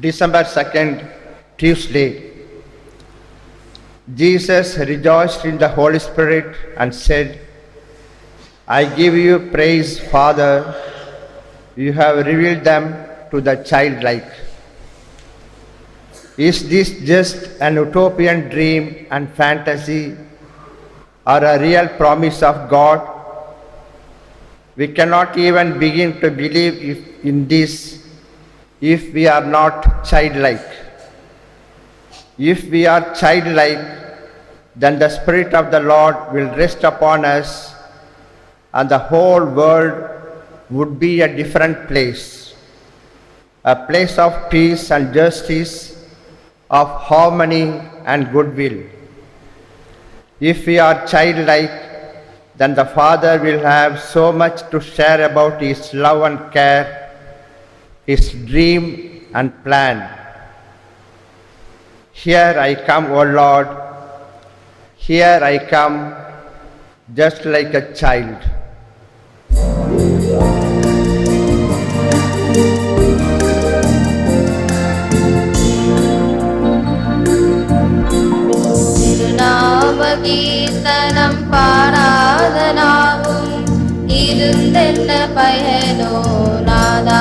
December 2nd, Tuesday, Jesus rejoiced in the Holy Spirit and said, I give you praise, Father. You have revealed them to the childlike. Is this just an utopian dream and fantasy or a real promise of God? We cannot even begin to believe in this if we are not childlike. If we are childlike, then the Spirit of the Lord will rest upon us, and the whole world would be a different place a place of peace and justice, of harmony and goodwill. If we are childlike, then the Father will have so much to share about His love and care, His dream and plan. Here I come, O Lord, here I come, just like a child. திருநாமகீர்த்தனம் பாராதனாகும் இருந்தென்ன பயனோ நாதா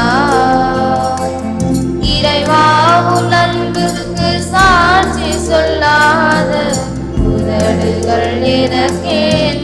அன்புக்கு சாட்சி சொல்லாத உதடுகள் எனக்கேன்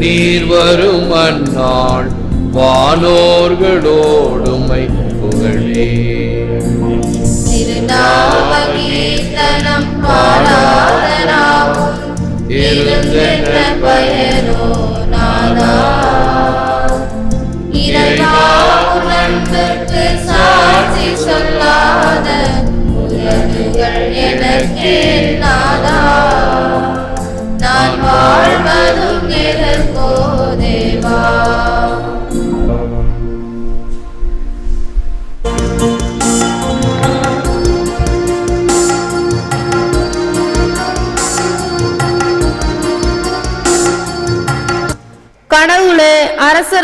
நீர் வரும் அந்நாள் வானோர்களோடுமை புகழே. திருநாம கீர்த்தனம் பாராதனாவும் இருந்தென்ன பயனோ நாதா இறைவாவும்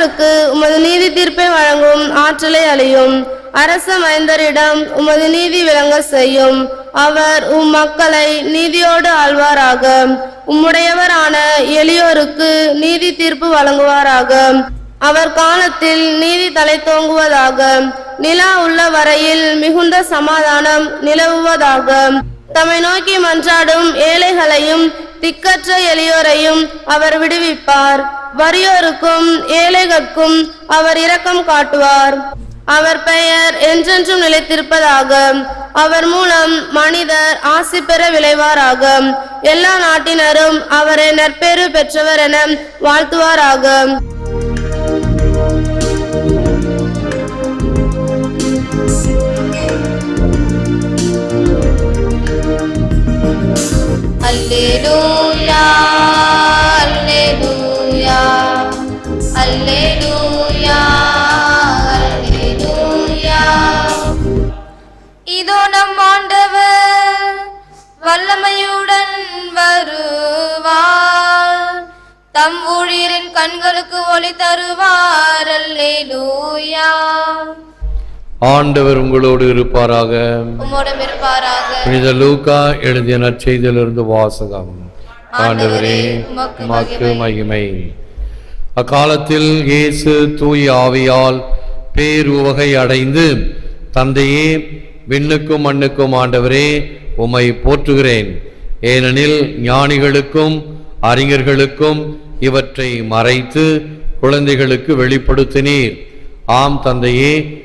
அரசருக்கு உமது நீதி தீர்ப்பை வழங்கும் ஆற்றலை அழியும் அரச மைந்தரிடம் உமது நீதி விளங்க செய்யும். அவர் உம் மக்களை நீதியோடு ஆழ்வாராக உம்முடையவரான எளியோருக்கு நீதி தீர்ப்பு வழங்குவாராக. அவர் காலத்தில் நீதி தலை தோங்குவதாக நிலா உள்ள வரையில் மிகுந்த சமாதானம் நிலவுவதாக. தம்மை நோக்கி மன்றாடும் ஏழைகளையும் திக்கற்ற எளியோரையும் அவர் விடுவிப்பார். வறியோருக்கும் ஏழைகளுக்கும் அவர் இரக்கம் காட்டுவார். அவர் பெயர் என்றென்றும் நிலைத்திருப்பதாக அவர் மூலம் மனிதர் ஆசி பெற விளைவாராக எல்லா நாட்டினரும் அவரை நற்பேறு பெற்றவர் என வாழ்த்துவாராக. அல்லேலூயா அல்லேலூயா அல்லேலூயா அல்லேலூயா இதோ நம் ஆண்டவர் வல்லமையுடன் வருவார். தம் ஊழியரின் கண்களுக்கு ஒளி தருவார். அல்லேலூயா ஆண்டவர் உங்களோடு இருப்பாராக. புனித லூக்கா எழுதிய நற்செய்தியிலிருந்து வாசகம். ஆண்டவரே உமக்கு மகிமை. அக்காலத்தில் இயேசு தூய ஆவியால் பேருவகை அடைந்து தந்தையே விண்ணுக்கும் மண்ணுக்கும் ஆண்டவரே உம்மை போற்றுகிறேன். ஏனெனில் ஞானிகளுக்கும் அறிஞர்களுக்கும் இவற்றை மறைத்து குழந்தைகளுக்கு வெளிப்படுத்தினீர். ஆம் தந்தையே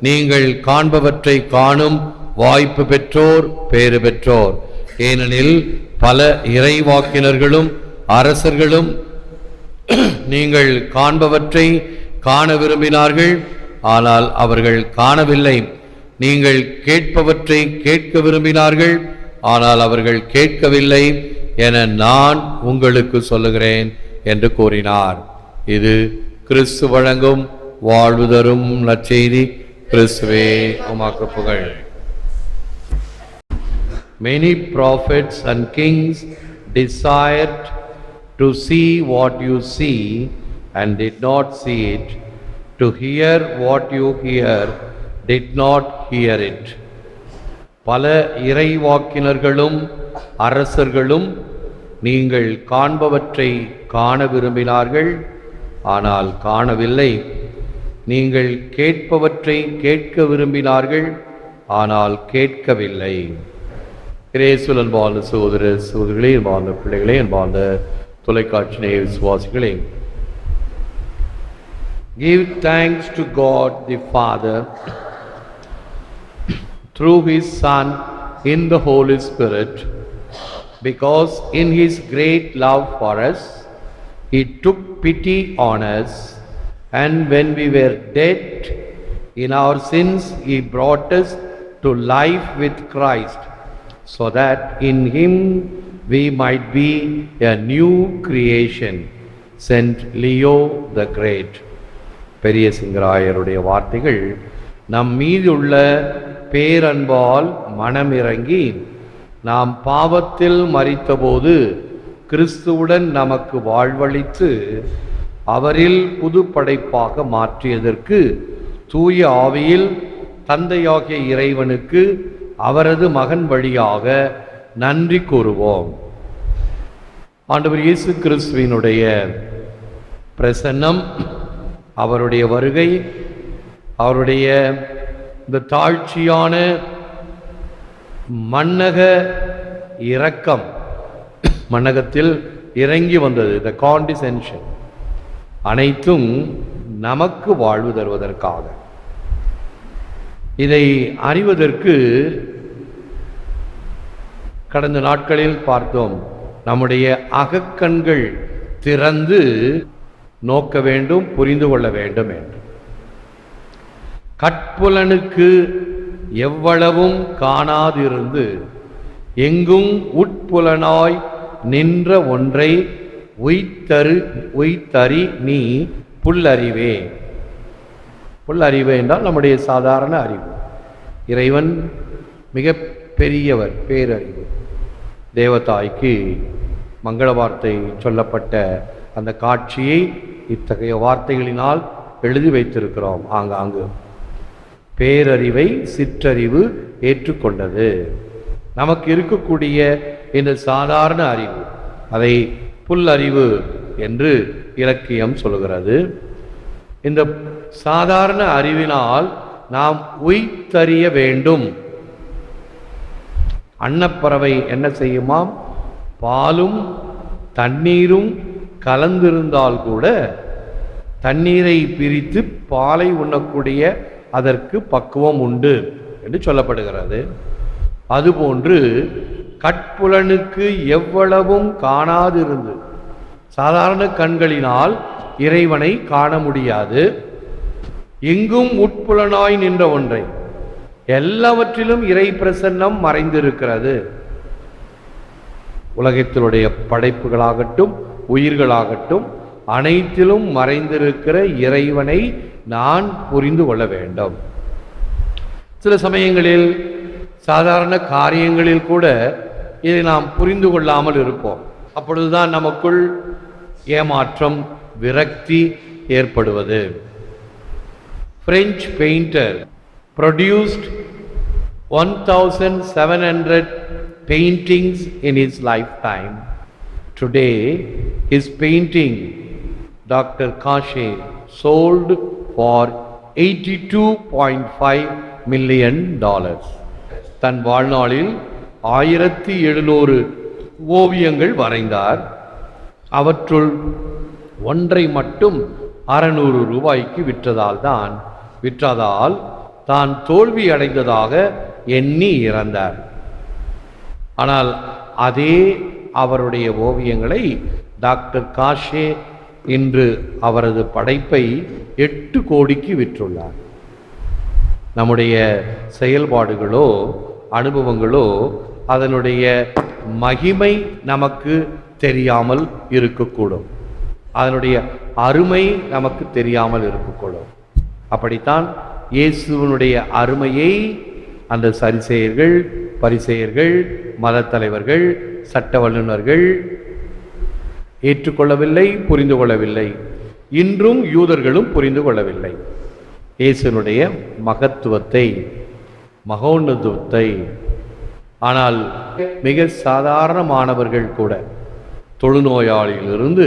நீங்கள் காண்பவற்றை காணும் வாய்ப்பு பெற்றோர் பேறு பெற்றோர். ஏனெனில் பல இறைவாக்கினர்களும் அரசர்களும் நீங்கள் காண்பவற்றை காண விரும்பினார்கள் ஆனால் அவர்கள் காணவில்லை. நீங்கள் கேட்பவற்றை கேட்க விரும்பினார்கள் ஆனால் அவர்கள் கேட்கவில்லை என நான் உங்களுக்கு சொல்லுகிறேன் என்று கூறினார். இது கிறிஸ்து வழங்கும் வாழ்வு தரும் நற்செய்தி. கிறிஸ்துவே உமாக்கு புகழ் many prophets and kings desired to see what you see and did not see it to hear what you hear did not hear it பல இறைவாக்கினர்களும் அரசர்களும் நீங்கள் காண்பவற்றை காண விரும்பினார்கள் ஆனால் காணவில்லை நீங்கள் கேட்பவற்றை கேட்க விரும்பினார்கள் ஆனால் கேட்கவில்லை கிரேசுல் அன்பான சகோதர சகோதரிகளே அன்பான பிள்ளைகளே அன்பான தொலைக்காட்சி நேய விசுவாசிகளே give thanks to God the Father through his Son in the Holy Spirit because in his great love for us he took pity on us and when we were dead in our sins, He brought us to life with Christ, so that in Him we might be a new creation. Saint Leo the Great. பெரிய சிங்கராயருடைய வார்த்தைகள் நம் மீதுள்ள பேரன்பால் மனமிறங்கி நாம் பாவத்தில் மரித்தபோது கிறிஸ்துவுடன் நமக்கு வாழ்வளித்து அவரில் புது படைப்பாக மாற்றியதற்கு தூய ஆவியில் தந்தையாகிய இறைவனுக்கு அவரது மகன் வழியாக நன்றி கூறுவோம். ஆண்டவர் இயேசு கிறிஸ்துவினுடைய பிரசன்னம் அவருடைய வருகை அவருடைய இந்த தாழ்ச்சியான மன்னக இரக்கம் மன்னகத்தில் இறங்கி வந்தது த காண்டிசென்ஷன் அனைத்தும் நமக்கு வாழ்வு தருவதற்காக. இதை அறிவதற்கு கடந்த நாட்களில் பார்த்தோம். நம்முடைய அகக்கண்கள் திறந்து நோக்க வேண்டும் புரிந்து கொள்ள வேண்டும் என்று. கட்புலனுக்கு எவ்வளவும் காணாதிருந்து எங்கும் உட்புலனாய் நின்ற ஒன்றை உய்தரு உய்தறி நீ புல்லறிவே. புல்லறிவு என்றால் நம்முடைய சாதாரண அறிவு. இறைவன் மிக பெரியவர் பேரறிவு. தேவதாய்க்கு மங்கள வார்த்தை சொல்லப்பட்ட அந்த காட்சியை இத்தகைய வார்த்தைகளினால் எழுதி வைத்திருக்கிறோம். ஆங்காங்கு பேரறிவை சிற்றறிவு ஏற்றுக்கொண்டது. நமக்கு இருக்கக்கூடிய இந்த சாதாரண அறிவு அதை புல்லறிவு என்று இலக்கியம் சொல்கிறது இந்த சாதாரண அறிவினால் நாம் உய்த்தறிய வேண்டும். அன்னப்பறவை என்ன செய்யுமாம்? பாலும் தண்ணீரும் கலந்திருந்தால் கூட தண்ணீரை பிரித்து பாலை உண்ணக்கூடிய அதற்கு பக்குவம் உண்டு என்று சொல்லப்படுகிறது. அதுபோன்று கட்புலனுக்கு எவ்வளவும் காணாதிருந்து சாதாரண கண்களினால் இறைவனை காண முடியாது. எங்கும் உட்புலனாய் நின்ற ஒன்றை. எல்லாவற்றிலும் இறை பிரசன்னம் மறைந்திருக்கிறது. உலகத்தினுடைய படைப்புகளாகட்டும் உயிர்களாகட்டும் அனைத்திலும் மறைந்திருக்கிற இறைவனை நான் புரிந்து கொள்ள வேண்டும். சில சமயங்களில் சாதாரண காரியங்களில் கூட இதை நாம் புரிந்து கொள்ளாமல் இருப்போம் அப்பொழுதுதான் நமக்குள் ஏமாற்றம் விரக்தி ஏற்படுவது French painter produced one thousand seven hundred paintings in his lifetime today his painting doctor Gachet sold for eighty two point five million dollars தன் வாழ்நாளில் ஆயிரத்தி எழுநூறு ஓவியங்கள் வரைந்தார். அவற்றுள் ஒன்றை மட்டும் அறநூறு ரூபாய்க்கு விற்றதால் தான் விற்றதால் தான் தோல்வி அடைந்ததாக எண்ணி இறந்தார். ஆனால் அதே அவருடைய ஓவியங்களை டாக்டர் காஷே இன்று அவரது படைப்பை எட்டு கோடிக்கு விற்றுள்ளார். நம்முடைய செயல்பாடுகளோ அனுபவங்களோ அதனுடைய மகிமை நமக்கு தெரியாமல் இருக்கக்கூடும். அதனுடைய அருமை நமக்கு தெரியாமல் இருக்கக்கூடும். அப்படித்தான் இயேசுவனுடைய அருமையை அந்த சரிசெயர்கள் பரிசெயர்கள் மத தலைவர்கள் சட்ட வல்லுநர்கள் ஏற்றுக்கொள்ளவில்லை புரிந்து கொள்ளவில்லை. இன்றும் யூதர்களும் புரிந்து கொள்ளவில்லை. இயேசுனுடைய மகத்துவத்தை மகோன்னதத்தை ஆனால் மிக சாதாரணமானவர்கள் கூட தொழுநோயாளியிலிருந்து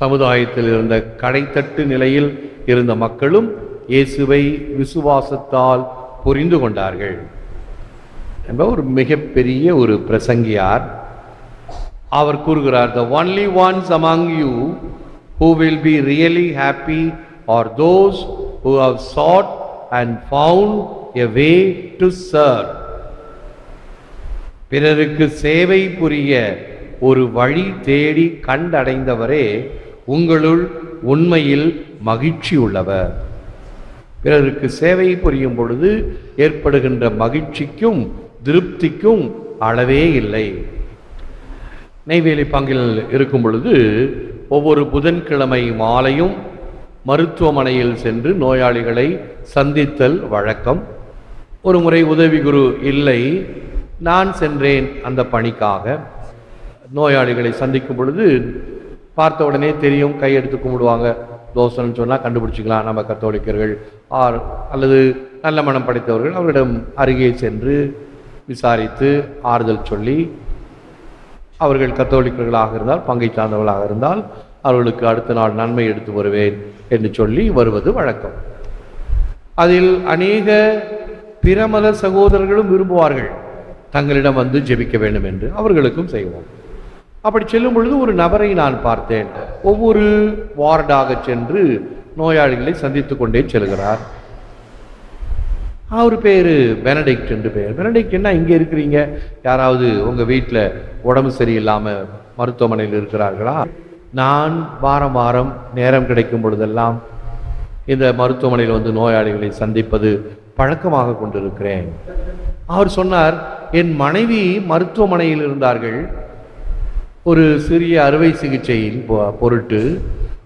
சமுதாயத்தில் இருந்த கடைத்தட்டு நிலையில் இருந்த மக்களும் இயேசுவை விசுவாசத்தால் புரிந்து கொண்டார்கள் என்ப ஒரு மிகப்பெரிய ஒரு பிரசங்கியார். அவர் கூறுகிறார் the only ones among you who will be really happy are those who have sought and found a way to serve பிறருக்கு சேவை புரிய ஒரு வழி தேடி கண்டடைந்தவரே உங்களுள் உண்மையில் மகிழ்ச்சி உள்ளவர். பிறருக்கு சேவை புரியும் பொழுது ஏற்படுகின்ற மகிழ்ச்சிக்கும் திருப்திக்கும் அளவே இல்லை. நெய்வேலி பங்கில் இருக்கும் பொழுது ஒவ்வொரு புதன்கிழமை மாலையும் மருத்துவமனையில் சென்று நோயாளிகளை சந்தித்தல் வழக்கம். ஒரு முறை உதவி குரு இல்லை நான் சென்றேன் அந்த பணிக்காக. நோயாளிகளை சந்திக்கும் பொழுது பார்த்த உடனே தெரியும் கையெடுத்து கும்பிடுவாங்க. தோசைன்னு சொன்னால் கண்டுபிடிச்சிக்கலாம் நம்ம கத்தோலிக்கர்கள். ஆர் அல்லது நல்ல மனம் படைத்தவர்கள் அவரிடம் அருகே சென்று விசாரித்து ஆறுதல் சொல்லி அவர்கள் கத்தோலிக்கர்களாக இருந்தால் பங்கை சார்ந்தவர்களாக இருந்தால் அவர்களுக்கு அடுத்த நாள் நன்மை எடுத்து வருவேன் என்று சொல்லி வருவது வழக்கம். அதில் அநேக பிரமத சகோதரர்களும் விரும்புவார்கள். தங்களிடம் வந்து ஜெபிக்க வேண்டும் என்று அவர்களுக்கும் செய்வோம். அப்படி செல்லும் பொழுது ஒரு நபரை நான் பார்த்தேன். ஒவ்வொரு வார்டாக சென்று நோயாளிகளை சந்தித்து கொண்டே செல்கிறார். அவர் பேர் பெனடிக்ட் என்று பெயர். பெனடிக்ட் என்ன இங்கே இருக்கிறீங்க? யாராவது உங்கள் வீட்டில் உடம்பு சரியில்லாமல் மருத்துவமனையில் இருக்கிறார்களா? நான் வாரம் வாரம் நேரம் கிடைக்கும் பொழுதெல்லாம் இந்த மருத்துவமனையில் வந்து நோயாளிகளை சந்திப்பது பழக்கமாக கொண்டிருக்கிறேன். அவர் சொன்னார் என் மனைவி மருத்துவமனையில் இருந்தார்கள். ஒரு சிறிய அறுவை சிகிச்சையின் பொ- பொருட்டு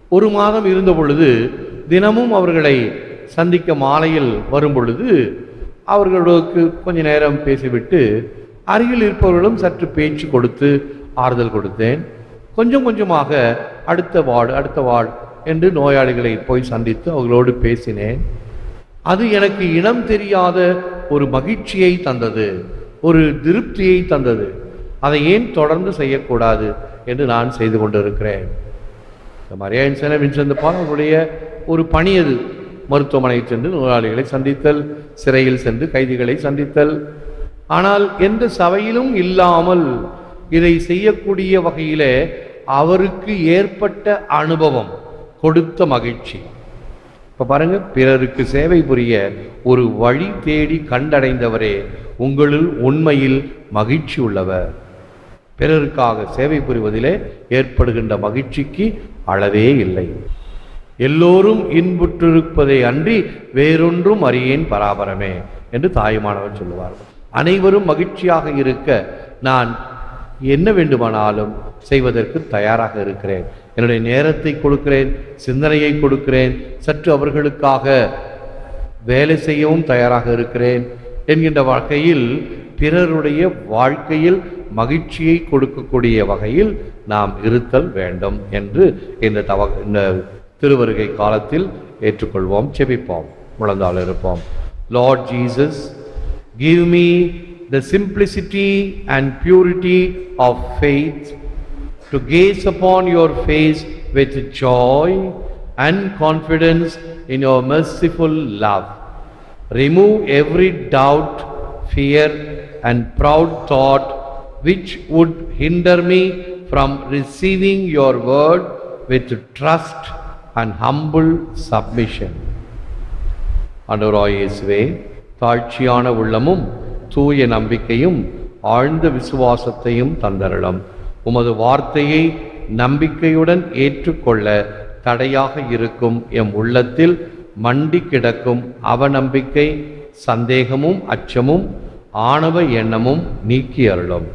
ஒரு மாதம் இருந்த பொழுது தினமும் அவர்களை சந்திக்க மாலையில் வரும் பொழுது அவர்களுக்கு கொஞ்ச நேரம் பேசிவிட்டு அருகில் இருப்பவர்களும் சற்று பேச்சு கொடுத்து ஆறுதல் கொடுத்தேன். கொஞ்சம் கொஞ்சமாக அடுத்த வார்டு அடுத்த வார்டு என்று நோயாளிகளை போய் சந்தித்து அவர்களோடு பேசினேன். அது எனக்கு இனம் தெரியாத ஒரு மகிழ்ச்சியை தந்தது ஒரு திருப்தியை தந்தது. அதை ஏன் தொடர்ந்து செய்யக்கூடாது என்று நான் செய்து கொண்டிருக்கிறேன். இந்த மரியாயின் சென வின்சென்ட் அவருடைய ஒரு பணி அது. மருத்துவமனைக்கு சென்று நோயாளிகளை சந்தித்தல் சிறையில் சென்று கைதிகளை சந்தித்தல். ஆனால் எந்த சபையிலும் இல்லாமல் இதை செய்யக்கூடிய வகையிலே அவருக்கு ஏற்பட்ட அனுபவம் கொடுத்த மகிழ்ச்சி. இப்போ பாருங்கள் பிறருக்கு சேவை புரிய ஒரு வழி தேடி கண்டடைந்தவரே உங்களுள் உண்மையில் மகிழ்ச்சி உள்ளவர். பிறருக்காக சேவை புரிவதிலே ஏற்படுகின்ற மகிழ்ச்சிக்கு அளவே இல்லை. எல்லோரும் இன்புற்றிருப்பதை அன்றி வேறொன்றும் அறியேன் பராபரமே என்று தாயுமானவர் சொல்லுவார்கள். அனைவரும் மகிழ்ச்சியாக இருக்க நான் என்ன வேண்டுமானாலும் செய்வதற்கு தயாராக இருக்கிறேன். என்னுடைய நேரத்தை கொடுக்கிறேன் சிந்தனையை கொடுக்கிறேன் சற்று அவர்களுக்காக வேலை செய்யவும் தயாராக இருக்கிறேன் என்கின்ற வகையில் பிறருடைய வாழ்க்கையில் மகிழ்ச்சியை கொடுக்கக்கூடிய வகையில் நாம் இருத்தல் வேண்டும் என்று இந்த தவ இந்த திருவருகை காலத்தில் ஏற்றுக்கொள்வோம் செபிப்போம் முழந்தால் இருப்போம். Lord Jesus give me the simplicity and purity of faith to gaze upon your face with joy and confidence in your merciful love. Remove every doubt, fear, and proud thought which would hinder me from receiving your word with trust and humble submission. ஆண்டவராய் இயேசுவே தாழ்ச்சியான உள்ளமும் தூய நம்பிக்கையும் ஆழ்ந்த விசுவாசத்தையும் தந்தரலும் உமது வார்த்தையை நம்பிக்கையுடன் ஏற்றுக்கொள்ள தடையாக இருக்கும் எம் உள்ளத்தில் மண்டி கிடக்கும் அவநம்பிக்கை சந்தேகமும் அச்சமும் ஆணவ எண்ணமும் நீக்கி அருளும்.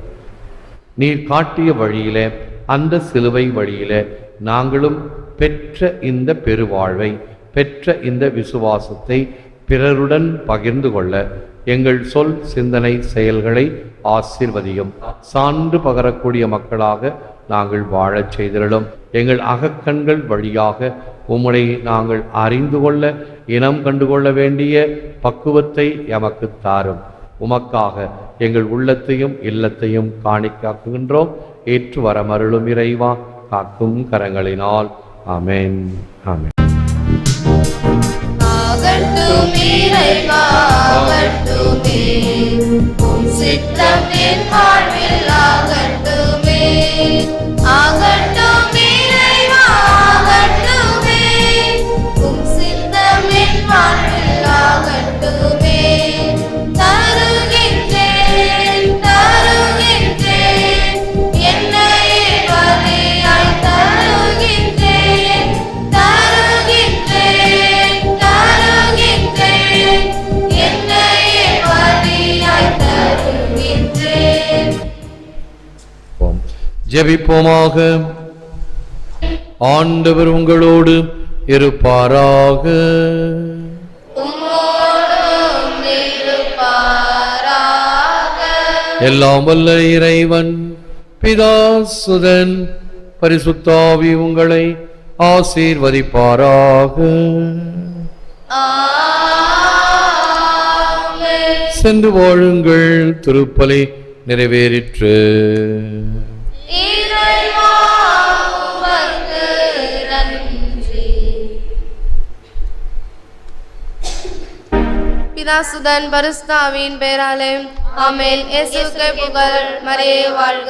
நீர் காட்டிய வழியில அந்த சிலுவை வழியில நாங்களும் பெற்ற இந்த பெருவாழ்வை பெற்ற இந்த விசுவாசத்தை பிறருடன் பகிர்ந்து கொள்ள எங்கள் சொல் சிந்தனை செயல்களை ஆசிர்வதியும். சான்று பகரக்கூடிய மக்களாக நாங்கள் வாழச் செய்திருளும் எங்கள் அகக்கண்கள் வழியாக உம்முனை நாங்கள் அறிந்து கொள்ள இனம் கண்டுகொள்ள வேண்டிய பக்குவத்தை எமக்கு தாரும். உமக்காக எங்கள் உள்ளத்தையும் இல்லத்தையும் காணிக்காக்குகின்றோம் ஏற்று வரமருளும் இறைவா காக்கும் கரங்களினால். அமேன் அமேன் ஆகட்டும். இறைவா ஆகட்டுமே உம் சித்தம் என் வாழ்வில் ஆகட்டுமே. ஆகட்டும். ஜெபிப்போமாக. ஆண்டவர் உங்களோடு இருப்பாராக. எல்லாம் வல்ல இறைவன் பிதா சுதன் பரிசுத்தாவி உங்களை ஆசீர்வதிப்பாராக. சென்று வாழுங்கள் திருப்பலி நிறைவேறிற்று. பிதாசுதன் பரிஸ்தாவின் பெயராலே ஆமென். இயேசுக்கே புகழ் மரியே வாழ்க.